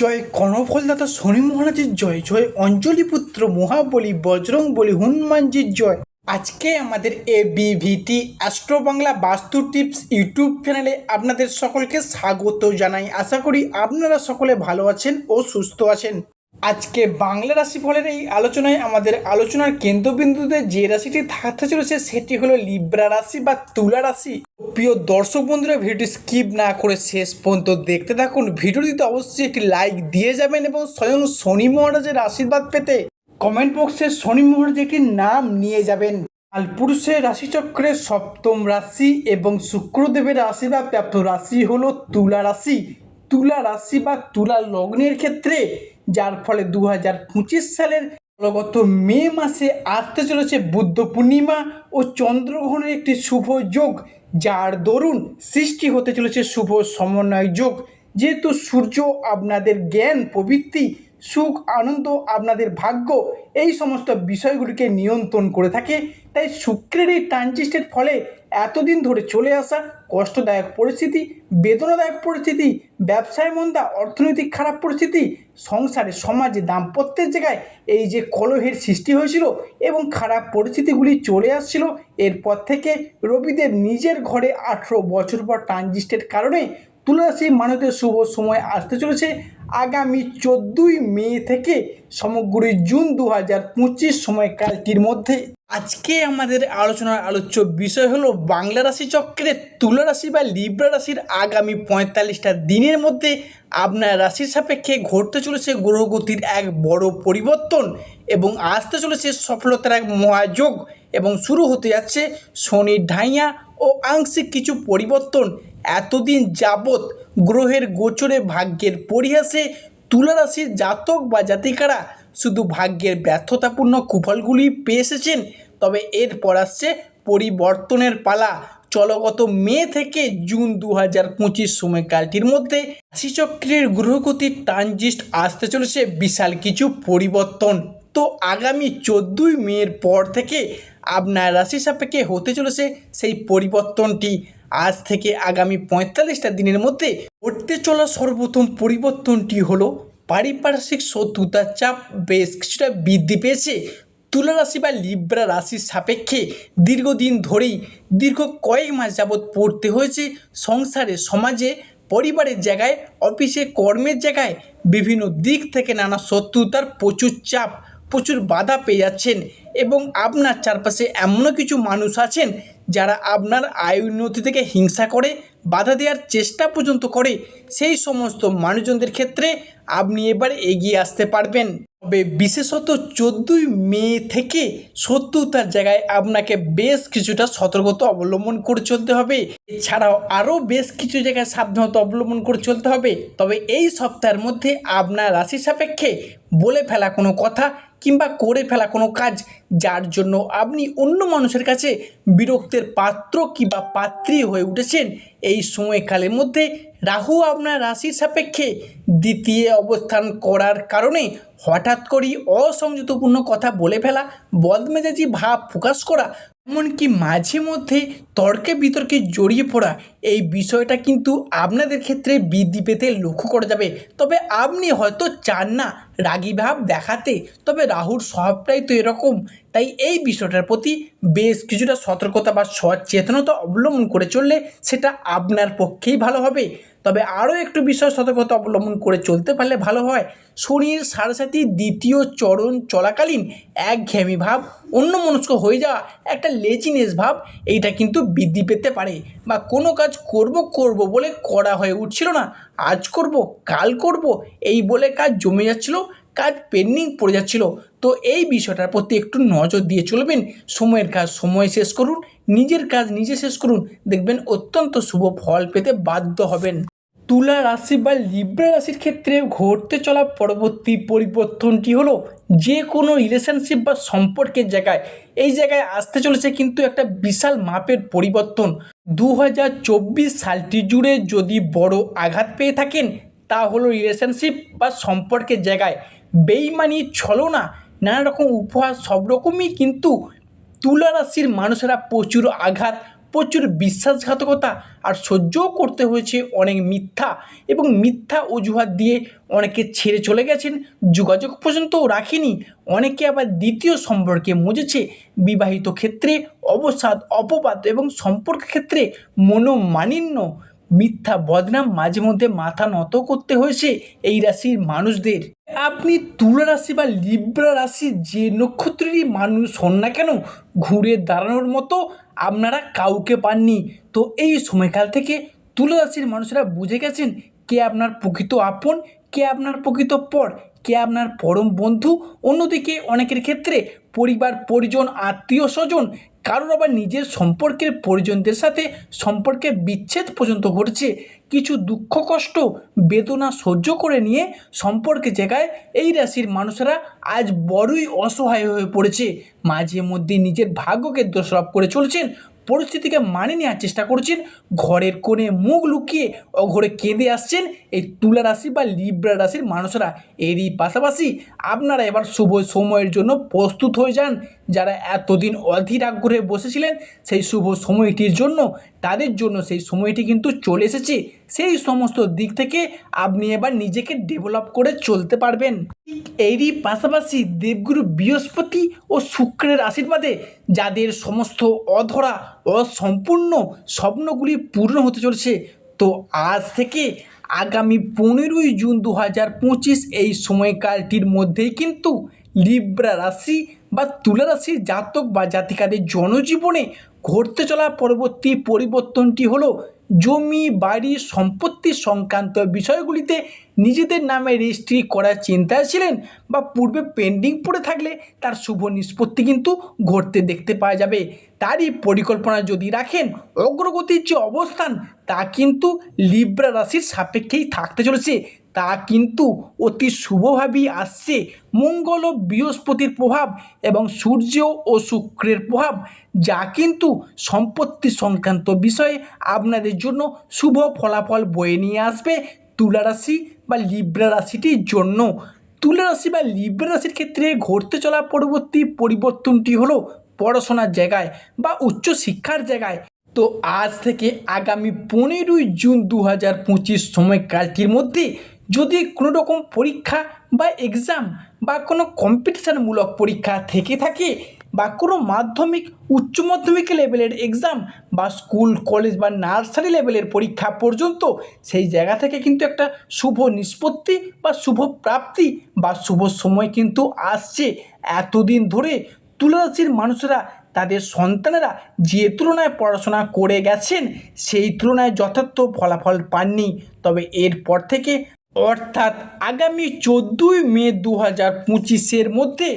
জয় কর্ণফলদাতা শনি মহারাজের জয় জয় অঞ্জলি পুত্র মহাবলী বজরং বলি হনুমানজির জয়। আজকে আমাদের এ বিভিটি অ্যাস্ট্রো বাংলা বাস্তু টিপস ইউটিউব চ্যানেলে আপনাদের সকলকে স্বাগত জানাই। আশা করি আপনারা সকলে ভালো আছেন ও সুস্থ আছেন। আজকে বাংলা রাশিফলের এই আলোচনায় আমাদের আলোচনার কেন্দ্রবিন্দুতে যে রাশিটি থাকতে চলেছে সেটি হলো লিব্রা রাশি বা তুলা রাশি। প্রিয় দর্শক বন্ধুরা, ভিডিওটি স্কিপ না করে শেষ পর্যন্ত দেখতে থাকুন। ভিডিওটিতে অবশ্যই একটি লাইক দিয়ে যাবেন এবং স্বয়ং শনি মহারাজের আশীর্বাদ পেতে কমেন্ট বক্সে শনি মহারাজের একটি নাম নিয়ে যাবেন। কালপুরুষের রাশিচক্রের সপ্তম রাশি এবং শুক্রদেবের আশীর্বাদ প্রাপ্ত রাশি হলো তুলা রাশি। তুলা রাশি বা তুলা লগ্নের ক্ষেত্রে যার ফলে দু হাজার পঁচিশ সালের গত মে মাসে আসতে চলেছে বুদ্ধ পূর্ণিমা ও চন্দ্রগ্রহণের একটি শুভ যোগ, যার দরুন সৃষ্টি হতে চলেছে শুভ সমন্বয় যোগ। যেহেতু সূর্য আপনাদের জ্ঞান, প্রবৃত্তি, সুখ, আনন্দ, আপনাদের ভাগ্য এই সমস্ত বিষয়গুলিকে নিয়ন্ত্রণ করে থাকে, তাই শুক্রের এই ট্রানজিস্টের ফলে এতদিন ধরে চলে আসা কষ্টদায়ক পরিস্থিতি, বেদনাদায়ক পরিস্থিতি, ব্যবসায় মন্দা, অর্থনৈতিক খারাপ পরিস্থিতি, সংসারে, সমাজে, দাম্পত্যের জায়গায় এই যে কলহের সৃষ্টি হয়েছিল এবং খারাপ পরিস্থিতিগুলি চলে আসছিল এরপর থেকে রবিদের নিজের ঘরে আঠেরো বছর পর ট্রানজিস্টের কারণে তুলারাশি মানুষদের শুভ সময় আসতে চলেছে। আগামী চোদ্দোই মে থেকে সমগ্র জুন দু হাজার পঁচিশ সময়কালটির মধ্যে। আজকে আমাদের আলোচনার আলোচ্য বিষয় হলো বাংলা রাশি চক্রের তুলা রাশি বা লিব্রা রাশির আগামী পঁয়তাল্লিশটা দিনের মধ্যে আপনার রাশির সাপেক্ষে ঘটতে চলেছে গ্রহগতির এক বড় পরিবর্তন এবং আসতে চলেছে সফলতার এক মহাযোগ। এবং শুরু হতে যাচ্ছে শনির ঢাইয়া ও আংশিক কিছু পরিবর্তন। এতদিন যাবৎ গ্রহের গোচরে ভাগ্যের পরিহাসে তুলারাশির জাতক বা জাতিকারা শুধু ভাগ্যের ব্যর্থতাপূর্ণ কুফলগুলি পেয়ে এসেছেন, তবে এরপর আসছে পরিবর্তনের পালা। চলগত মে থেকে জুন দু হাজার পঁচিশ সময়কালটির মধ্যে রাশিচক্রের গ্রহগতির ট্রানজিস্ট আসতে চলেছে বিশাল কিছু পরিবর্তন। তো আগামী চোদ্দোই মের পর থেকে আপনার রাশি সাপেক্ষে হতে চলেছে সেই পরিবর্তনটি। আজ থেকে আগামী পঁয়তাল্লিশটা দিনের মধ্যে ঘটতে চলা সর্বপ্রথম পরিবর্তনটি হলো পারিপার্শ্বিক শত্রুতার চাপ বেশ কিছুটা বৃদ্ধি পেয়েছে। তুলা রাশি বা লিব্রা রাশির সাপেক্ষে দীর্ঘদিন ধরেই দীর্ঘ কয়েক মাস যাবৎ পড়তে হয়েছে সংসারে, সমাজে, পরিবারের জায়গায়, অফিসে, কর্মের জায়গায়, বিভিন্ন দিক থেকে নানা শত্রুতার প্রচুর চাপ প্রচুর বাধা পেয়ে যাচ্ছেন এবং আপনার চারপাশে এমনও কিছু মানুষ আছেন যারা আপনার আয় উন্নতি থেকে হিংসা করে, বাধা দেওয়ার চেষ্টা পর্যন্ত করে। সেই সমস্ত মানুষজনদের ক্ষেত্রে আপনি এবার এগিয়ে আসতে পারবেন। তবে বিশেষত চোদ্দই মে থেকে শত্রুতার জায়গায় আপনাকে বেশ কিছুটা সতর্কতা অবলম্বন করে চলতে হবে। এছাড়াও আরও বেশ কিছু জায়গায় সাবধানতা অবলম্বন করে চলতে হবে। তবে এই সপ্তাহের মধ্যে আপনার রাশি সাপেক্ষে বলে ফেলা কোনো কথা কিংবা করে ফেলা কোনো কাজ, যার জন্য আপনি অন্য মানুষের কাছে বিরক্তের পাত্র কিংবা পাত্রী হয়ে উঠেছেন, এই সময়কালের মধ্যে রাহু আপনার রাশির সাপেক্ষে দ্বিতীয় অবস্থান করার কারণে হঠাৎ করেই অসংযতপূর্ণ কথা বলে ফেলা, বদমেজাজি ভাব প্রকাশ করা এমনকি মাঝে মধ্যে তর্কে বিতর্কে জড়িয়ে পড়া এই বিষয়টা কিন্তু আপনাদের ক্ষেত্রে বৃদ্ধি পেতে লক্ষ্য করা যাবে। তবে আপনি হয়তো চান না রাগী ভাব দেখাতে, তবে রাহুর স্বভাবটাই তো এরকম। তাই এই বিষয়টার প্রতি বেশ কিছুটা সতর্কতা বা সচেতনতা অবলম্বন করে চললে সেটা আপনার পক্ষেই ভালো হবে। তবে আরও একটু বিষয় সতর্কতা অবলম্বন করে চলতে পারলে ভালো হয়। শরীর সারাসাথী দ্বিতীয় চরণ চলাকালীন একঘেয়েমি ভাব অন্য মনস্ক হয়ে যাওয়া, একটা লেজিনেস ভাব, এইটা কিন্তু বৃদ্ধি পেতে পারে। বা কোনো কাজ করব করব বলে করা হয়ে উঠছিল না। আজ করব, কাল করব, এই বলে কাজ জমে যাচ্ছিল, কাজ পেন্ডিং পড়ে যাচ্ছিল। তো এই বিষয়টার প্রতি একটু নজর দিয়ে চলবেন। সময়ের কাজ সময় শেষ করুন। নিজের কাজ নিজে শেষ করুন, দেখবেন অত্যন্ত শুভ ফল পেতে বাধ্য হবেন। তুলা রাশি বা লিব্রা রাশির ক্ষেত্রে ঘটতে চলা পরবর্তী পরিবর্তনটি হলো যে কোনো রিলেশনশিপ বা সম্পর্কের জায়গায়। এই জায়গায় আসতে চলেছে কিন্তু একটা বিশাল মাপের পরিবর্তন। দু হাজার চব্বিশ সালটি জুড়ে যদি বড় আঘাত পেয়ে থাকেন, তা হলো রিলেশনশিপ বা সম্পর্কের জায়গায়। বেইমানি ছলনা নানা রকম উপহার সব রকমই কিন্তু তুলা রাশির মানুষেরা প্রচুর আঘাত, প্রচুর বিশ্বাসঘাতকতা আর সহ্যও করতে হয়েছে অনেক মিথ্যা এবং মিথ্যা অজুহাত দিয়ে অনেকে ছেড়ে চলে গেছেন, যোগাযোগ পর্যন্তও রাখেনি। অনেকে আবার দ্বিতীয় সম্পর্কে মজেছে, বিবাহিত ক্ষেত্রে অবসাদ, অপবাদ এবং সম্পর্ক ক্ষেত্রে মনোমালিন্য। মিথ্যা বদনাম মাঝে মধ্যে মাথা নত করতে হয়েছে এই রাশির মানুষদের। আপনি তুলা রাশি বা লিব্রা রাশি যে নক্ষত্রেরই মানুষ হন না কেন, ঘুরে দাঁড়ানোর মতো আপনারা কাউকে পাননি। তো এই সময়কাল থেকে তুলা রাশির মানুষেরা বুঝে গেছেন কে আপনার প্রকৃত আপন, কে আপনার প্রকৃত পর। কে আপনার পরম বন্ধু? অন্যদিকে অনেকের ক্ষেত্রে পরিবার, পরিজন, আত্মীয়, স্বজন কারোর আবার নিজের সম্পর্কের পরিজনদের সাথে সম্পর্কে বিচ্ছেদ পর্যন্ত ঘটছে। কিছু দুঃখ, কষ্ট, বেদনা সহ্য করে নিয়ে সম্পর্কে জায়গায় এই রাশির মানুষেরা আজ বড়ই অসহায় হয়ে পড়েছে। মাঝে মধ্যে নিজের ভাগ্যকে দোষারোপ করে চলছেন। পরিস্থিতিকে মানিয়ে নেওয়ার চেষ্টা করছেন। ঘরের কোণে মুখ লুকিয়ে অঘরে কেঁদে আসছেন এই তুলা রাশি বা লিব্রা রাশির মানুষরা। এরই পাশাপাশি আপনারা এবার শুভ সময়ের জন্য প্রস্তুত হয়ে যান। যারা এতদিন অধীর আগ্রহে বসেছিলেন, সেই শুভ সময়টির জন্য, তাদের জন্য সেই সময়টি কিন্তু চলে এসেছে। সেই সমস্ত দিক থেকে আপনি এবার নিজেকে ডেভেলপ করে চলতে পারবেন। ঠিক এরই পাশাপাশি দেবগুরু বৃহস্পতি ও শুক্রের আশীর্বাদে যাদের সমস্ত অধরা, অসম্পূর্ণ স্বপ্নগুলি পূর্ণ হতে চলেছে, তো আজ থেকে আগামী পনেরোই জুন দু হাজার পঁচিশ এই সময়কালটির মধ্যেই কিন্তু লিব্রা রাশি বা তুলা রাশির জাতক বা জাতিকাদের জনজীবনে ঘটতে চলা পরবর্তী পরিবর্তনটি হলো জমি, বাড়ি, সম্পত্তি সংক্রান্ত বিষয়গুলিতে নিজেদের নামে রেজিস্ট্রি করার চিন্তায় ছিলেন বা পূর্বে পেন্ডিং পড়ে থাকলে তার শুভ নিষ্পত্তি কিন্তু ঘটতে দেখতে পাওয়া যাবে। তারই পরিকল্পনা যদি রাখেন, অগ্রগতির যে অবস্থান, তা কিন্তু লিব্রা রাশির সাপেক্ষেই থাকতে চলেছে। তা কিন্তু অতি শুভভাবেই আসছে। মঙ্গল ও বৃহস্পতির প্রভাব এবং সূর্য ও শুক্রের প্রভাব, যা কিন্তু সম্পত্তি সংক্রান্ত বিষয়ে আপনাদের জন্য শুভ ফলাফল বয়ে নিয়ে আসবে তুলা রাশি বা লিব্রা রাশিটির জন্য তুলা রাশি বা লিব্রা রাশির ক্ষেত্রে ঘটতে চলা পরবর্তী পরিবর্তনটি হলো পড়াশোনার জায়গায় বা উচ্চ শিক্ষার জায়গায়। তো আজ থেকে আগামী পনেরোই জুন দু হাজার পঁচিশ সময়কালটির মধ্যে যদি কোনো রকম পরীক্ষা বা এক্সাম বা কোনো কম্পিটিশানমূলক পরীক্ষা থেকে থাকে বা কোনো মাধ্যমিক, উচ্চ মাধ্যমিক লেভেলের এক্সাম বা স্কুল কলেজ বা নার্সারি লেভেলের পরীক্ষা পর্যন্ত সেই জায়গা থেকে কিন্তু একটা শুভ নিষ্পত্তি বা শুভ প্রাপ্তি বা শুভ সময় কিন্তু আসছে। এতদিন ধরে তুলারাশির মানুষেরা, তাদের সন্তানেরা যে তুলনায় পড়াশোনা করে গেছেন, সেই তুলনায় যথার্থ ফলাফল পাননি। তবে এরপর থেকে অর্থাৎ আগামী চোদ্দোই মে দু হাজার পঁচিশের মধ্যে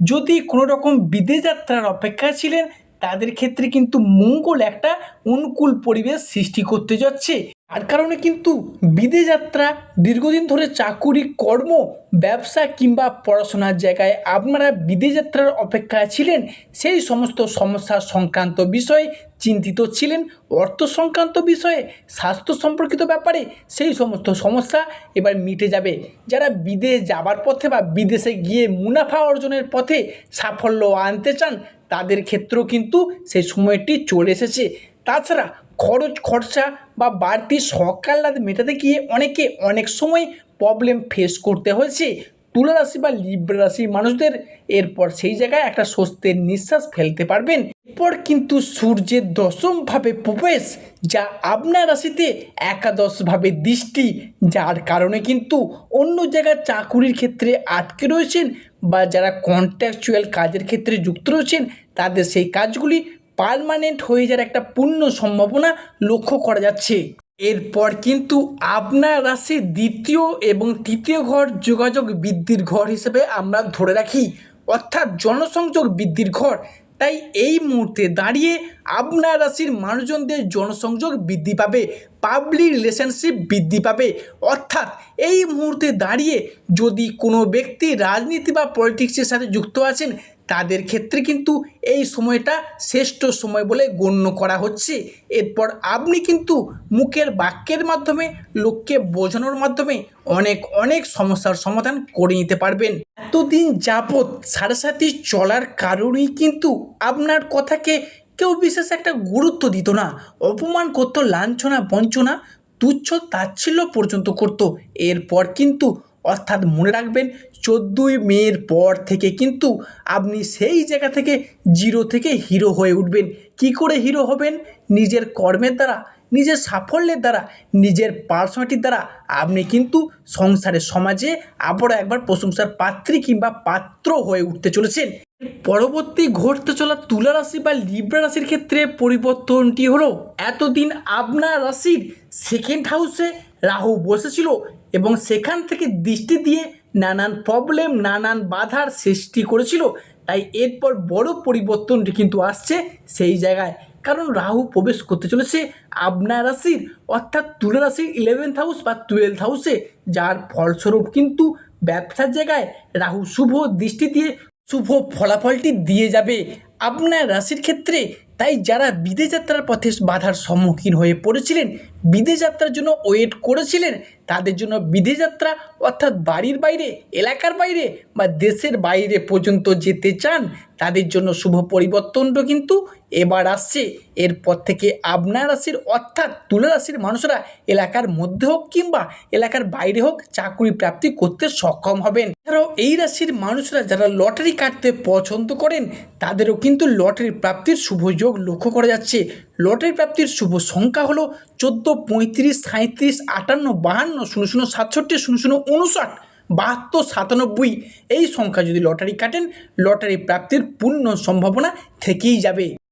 যদি কোনো রকম বিদেশ যাত্রার অপেক্ষায় ছিলেন, তাদের ক্ষেত্রে কিন্তু মঙ্গল একটা অনুকূল পরিবেশ সৃষ্টি করতে যাচ্ছে। আর কারণে কিন্তু বিদেশ যাত্রা দীর্ঘদিন ধরে চাকুরি, কর্ম, ব্যবসা কিংবা পড়াশোনার জায়গায় আপনারা বিদেশ যাত্রার অপেক্ষায় ছিলেন, সেই সমস্ত সমস্যা সংক্রান্ত বিষয়ে চিন্তিত ছিলেন, অর্থ সংক্রান্ত বিষয়ে, স্বাস্থ্য সম্পর্কিত ব্যাপারে সেই সমস্ত সমস্যা এবার মিটে যাবে। যারা বিদেশ যাবার পথে বা বিদেশে গিয়ে মুনাফা অর্জনের পথে সাফল্য আনতে চান, তাদের ক্ষেত্রেও কিন্তু সেই সময়টি চলে এসেছে। তাছাড়া খরচ, খরচা বা বাড়তি সকাল্লাদ মেটাতে গিয়ে অনেকে অনেক সময় প্রবলেম ফেস করতে হয়েছে। তুলা রাশি বা লিব্রা রাশির মানুষদের। এরপর সেই জায়গায় একটা স্বস্তির নিঃশ্বাস ফেলতে পারবেন। এরপর কিন্তু সূর্যের দশমভাবে প্রবেশ, যা আপনার রাশিতে একাদশভাবে দৃষ্টি, যার কারণে কিন্তু অন্য জায়গায় চাকুরির ক্ষেত্রে আটকে রয়েছেন বা যারা কন্ট্রাকচুয়াল কাজের ক্ষেত্রে যুক্ত রয়েছেন, তাদের সেই কাজগুলি পার্মানেন্ট হয়ে যাওয়ার একটা পূর্ণ সম্ভাবনা লক্ষ্য করা যাচ্ছে। এরপর কিন্তু আপনার রাশি দ্বিতীয় এবং তৃতীয় ঘর যোগাযোগ বৃদ্ধির ঘর হিসেবে আমরা ধরে রাখি। অর্থাৎ জনসংযোগ বৃদ্ধির ঘর। তাই এই মুহূর্তে দাঁড়িয়ে আপনার রাশির মানুষজনদের জনসংযোগ বৃদ্ধি পাবে পাবলিক রিলেশনশিপ বৃদ্ধি পাবে। অর্থাৎ এই মুহূর্তে দাঁড়িয়ে যদি কোনো ব্যক্তি রাজনীতি বা পলিটিক্সের সাথে যুক্ত আছেন তাদের ক্ষেত্রে কিন্তু এই সময়টা শ্রেষ্ঠ সময় বলে গণ্য করা হচ্ছে। এরপর আপনি কিন্তু মুখের বাক্যের মাধ্যমে, লোককে বোঝানোর মাধ্যমে অনেক অনেক সমস্যার সমাধান করে নিতে পারবেন। এতদিন যাবৎ সাড়ে চলার কারণেই কিন্তু আপনার কথাকে কেউ বিশেষ একটা গুরুত্ব দিত না। অপমান করতো, লাঞ্ছনা, বঞ্চনা, তুচ্ছ তাচ্ছিল্য পর্যন্ত করত। এরপর কিন্তু অর্থাৎ মনে রাখবেন চোদ্দোই মেয়ের পর থেকে কিন্তু আপনি সেই জায়গা থেকে জিরো থেকে হিরো হয়ে উঠবেন। কি করে হিরো হবেন? নিজের কর্মের দ্বারা, নিজের সাফল্যের দ্বারা, নিজের পার্সোনালিটির দ্বারা। আপনি কিন্তু সংসারে সমাজে আবারও একবার প্রশংসার পাত্রী কিংবা পাত্র হয়ে উঠতে চলেছেন। পরবর্তী ঘটতে চলা তুলা রাশি বা লিব্রা রাশির ক্ষেত্রে পরিবর্তনটি হলো, এতদিন আপনার রাশির সেকেন্ড হাউসে রাহু বসেছিল এবং সেখান থেকে দৃষ্টি দিয়ে নানান প্রবলেম নানান বাধার সৃষ্টি করেছিল। তাই এরপর বড় পরিবর্তনটি কিন্তু আসছে সেই জায়গায়। কারণ রাহু প্রবেশ করতে চলেছে আপনার রাশির, অর্থাৎ তুলা রাশির ইলেভেন্থ হাউস বা টুয়েলভ হাউসে যার ফলস্বরূপ কিন্তু ব্যবসার জায়গায় রাহু শুভ দৃষ্টি দিয়ে শুভ ফলাফলটি দিয়ে যাবে। আপনার রাশির ক্ষেত্রে তাই যারা বিদেশ যাত্রার পথে বাধার সম্মুখীন হয়ে পড়েছিলেন বিদেশ যাত্রার জন্য ওয়েট করেছিলেন তাদের জন্য বিদেশ যাত্রা অর্থাৎ বাড়ির বাইরে, এলাকার বাইরে বা দেশের বাইরে পর্যন্ত যেতে চান, তাদের জন্য শুভ পরিবর্তনটা কিন্তু এবার আসছে। এরপর থেকে আপনার রাশির অর্থাৎ তুলা রাশির মানুষরা এলাকার মধ্যে হোক কিংবা এলাকার বাইরে হোক চাকরি প্রাপ্তি করতে সক্ষম হবেন। এছাড়াও এই রাশির মানুষরা যারা লটারি কাটতে পছন্দ করেন, তাদেরও কিন্তু লটারি প্রাপ্তির শুভযোগ লক্ষ্য করা যাচ্ছে। লটারি প্রাপ্তির শুভ সংখ্যা হলো চোদ্দ, পঁয়ত্রিশ সাঁত্রিশ আটান্ন, বাহান্ন, শূন্য শূন্য, সাতষট্টি, শূন্য শূন্য উনষাট বাহাত্তর, সাতানব্বই এই সংখ্যা যদি লটারি কাটেন, লটারি প্রাপ্তির পূর্ণ সম্ভাবনা থেকেই যাবে।